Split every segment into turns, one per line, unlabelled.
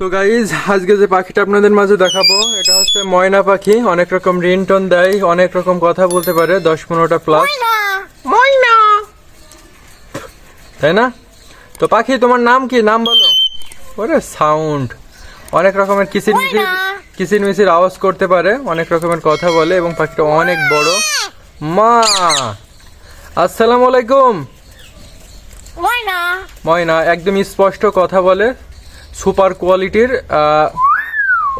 তো গাইজ আজকে যে পাখিটা আপনাদের মাঝে দেখাবো এটা হচ্ছে ময়না পাখি। অনেক রকম রিংটোন দেয় অনেক রকম কথা বলতে পারে দশ পনেরোটা প্লাস ময়না! তাই না? তো পাখি তোমার নাম কি? নাম বলো। ওরে সাউন্ড অনেক রকমের কিচির মিচির কিচির মিচির আওয়াজ করতে পারে অনেক রকমের কথা বলে এবং পাখিটা অনেক বড়। মা! আসসালামু আলাইকুম।
Moina.
ময়না একদম স্পষ্ট কথা বলে। সুপার কোয়ালিটির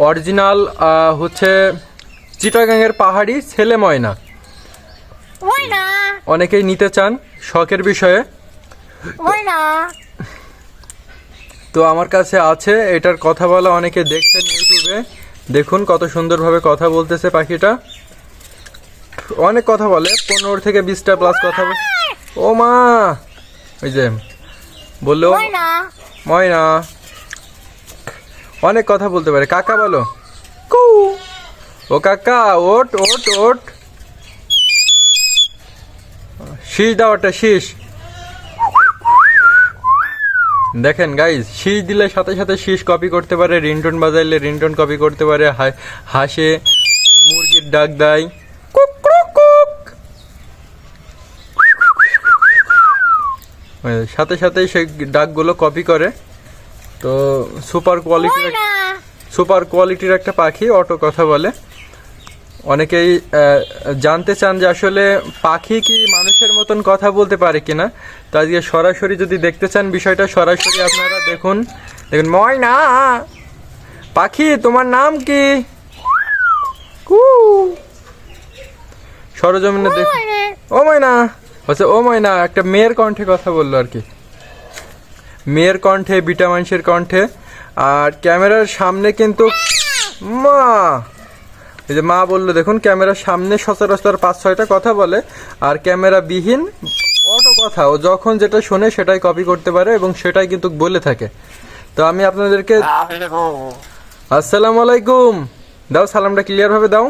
অরিজিনাল হচ্ছে চিটাগাংয়ের পাহাড়ি ছেলে ময়না। অনেকেই নিতে চান শখের বিষয়ে। তো আমার কাছে আছে এটার কথা বলা অনেকে দেখছেন ইউটিউবে। দেখুন কত সুন্দরভাবে কথা বলতেছে পাখিটা। অনেক কথা বলে পনেরো থেকে বিশটা প্লাস কথা বলে। ও মা! ওই যে বলল. ময়না। অনেক কথা বলতে পারে। কাকা বলো। কু। ও কাকা, ওট ওট ওট। শীষ দাও একটা শীষ। দেখেন গাইজ শীষ দিলে সাথে সাথে শীষ কপি করতে পারে, রিংটোন বাজাইলে রিংটোন কপি করতে পারে হাসে, মুরগির ডাক দেয়। সাথে সাথে সেই ডাকগুলো কপি করে। তো সুপার কোয়ালিটির. সুপার কোয়ালিটির একটা পাখি অটো কথা বলে। অনেকেই জানতে চান যে আসলে পাখি কি মানুষের মতন কথা বলতে পারে কিনা? তো আজকে সরাসরি যদি দেখতে চান বিষয়টা সরাসরি আপনারা দেখুন। দেখুন ময়না! পাখি তোমার নাম কি? কু! সরজমিনে দেখ
Moina.
ও ময়না! হচ্ছে ও ময়না একটা মেয়ের কণ্ঠে কথা বলল আর কি। মেয়ের কণ্ঠে বিটা মানুষের কণ্ঠে। আর ক্যামেরার সামনে কিন্তু মা! এই যে মা বলল দেখুন ক্যামেরার সামনে সচরাচর পাঁচ ছয়টা কথা বলে। আর ক্যামেরা বিহীন অটো কথা। ও যখন যেটা শোনে সেটাই কপি করতে পারে এবং সেটাই কিন্তু বলে থাকে। তো আমি আপনাদেরকে আসসালামু আলাইকুম দাও সালামটা ক্লিয়ার ভাবে দাও।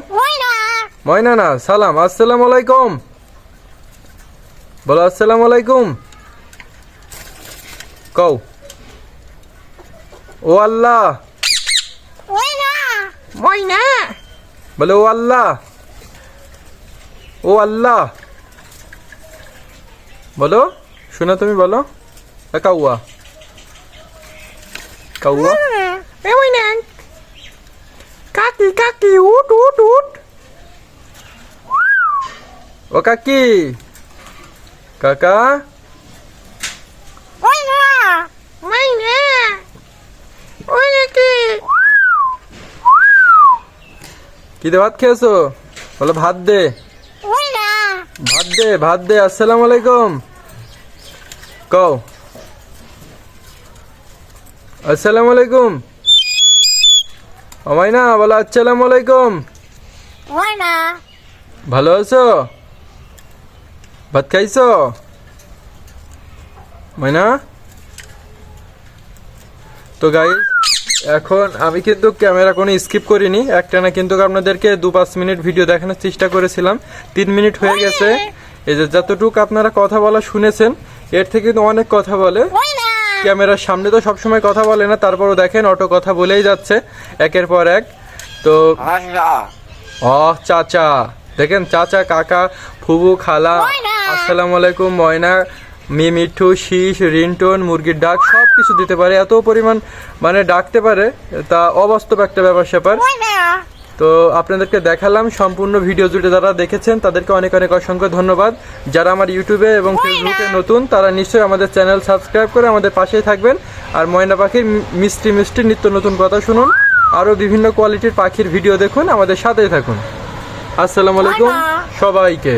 ময়না। না সালাম। আসসালামু আলাইকুম বলো আসসালামু আলাইকুম কও। ও আল্লাহ. ময়না। বলে ও আল্লাহ। ও আল্লাহ। বলো শোনা তুমি বলো। কাউয়া। কাউয়া। এ ময়না। কাকি কাকি উঠ উঠ উঠ। ও কাকি। কাকা
Moina.
মাইনে ওই নাকি কি দে ভাত খেয়েছো? বলো ভাত দে। ভাত দে ভাত দে আসসালামু আলাইকুম। কও। আসসালামু আলাইকুম। আমাই না বলো আসসালামু আলাইকুম। ভালো আছো? ভাত খাইছো? মাইনা তো গাই এখন আমি কিন্তু ক্যামেরা কোনো স্কিপ করিনি। একটানা কিন্তু আপনাদেরকে দু পাঁচ মিনিট ভিডিও দেখানোর চেষ্টা করেছিলাম। তিন মিনিট হয়ে গেছে। এই যে যতটুকু আপনারা কথা বলা শুনেছেন এর থেকে কিন্তু অনেক কথা বলে। ক্যামেরার সামনে তো সবসময় কথা বলে না তারপরও দেখেন অটো কথা বলেই যাচ্ছে একের পর এক। তো ও চাচা। দেখেন চাচা কাকা ফুবু খালা। আসসালামু আলাইকুম ময়না। মি মিঠু শীষ রিংটোন মুরগির ডাক সব কিছু দিতে পারে এত পরিমাণ মানে ডাকতে পারে তা অবাস্তব একটা ব্যাপার স্যাপার। তো আপনাদেরকে দেখালাম সম্পূর্ণ ভিডিও জুড়ে যারা দেখেছেন তাদেরকে অনেক অনেক অসংখ্য ধন্যবাদ। যারা আমার ইউটিউবে এবং ফেসবুকে নতুন তারা নিশ্চয়ই আমাদের চ্যানেল সাবস্ক্রাইব করে আমাদের পাশেই থাকবেন। আর ময়না পাখির মিষ্টি মিষ্টি নিত্য নতুন কথা শুনুন আরও বিভিন্ন কোয়ালিটির পাখির ভিডিও দেখুন আমাদের সাথেই থাকুন। আসসালামু আলাইকুম সবাইকে।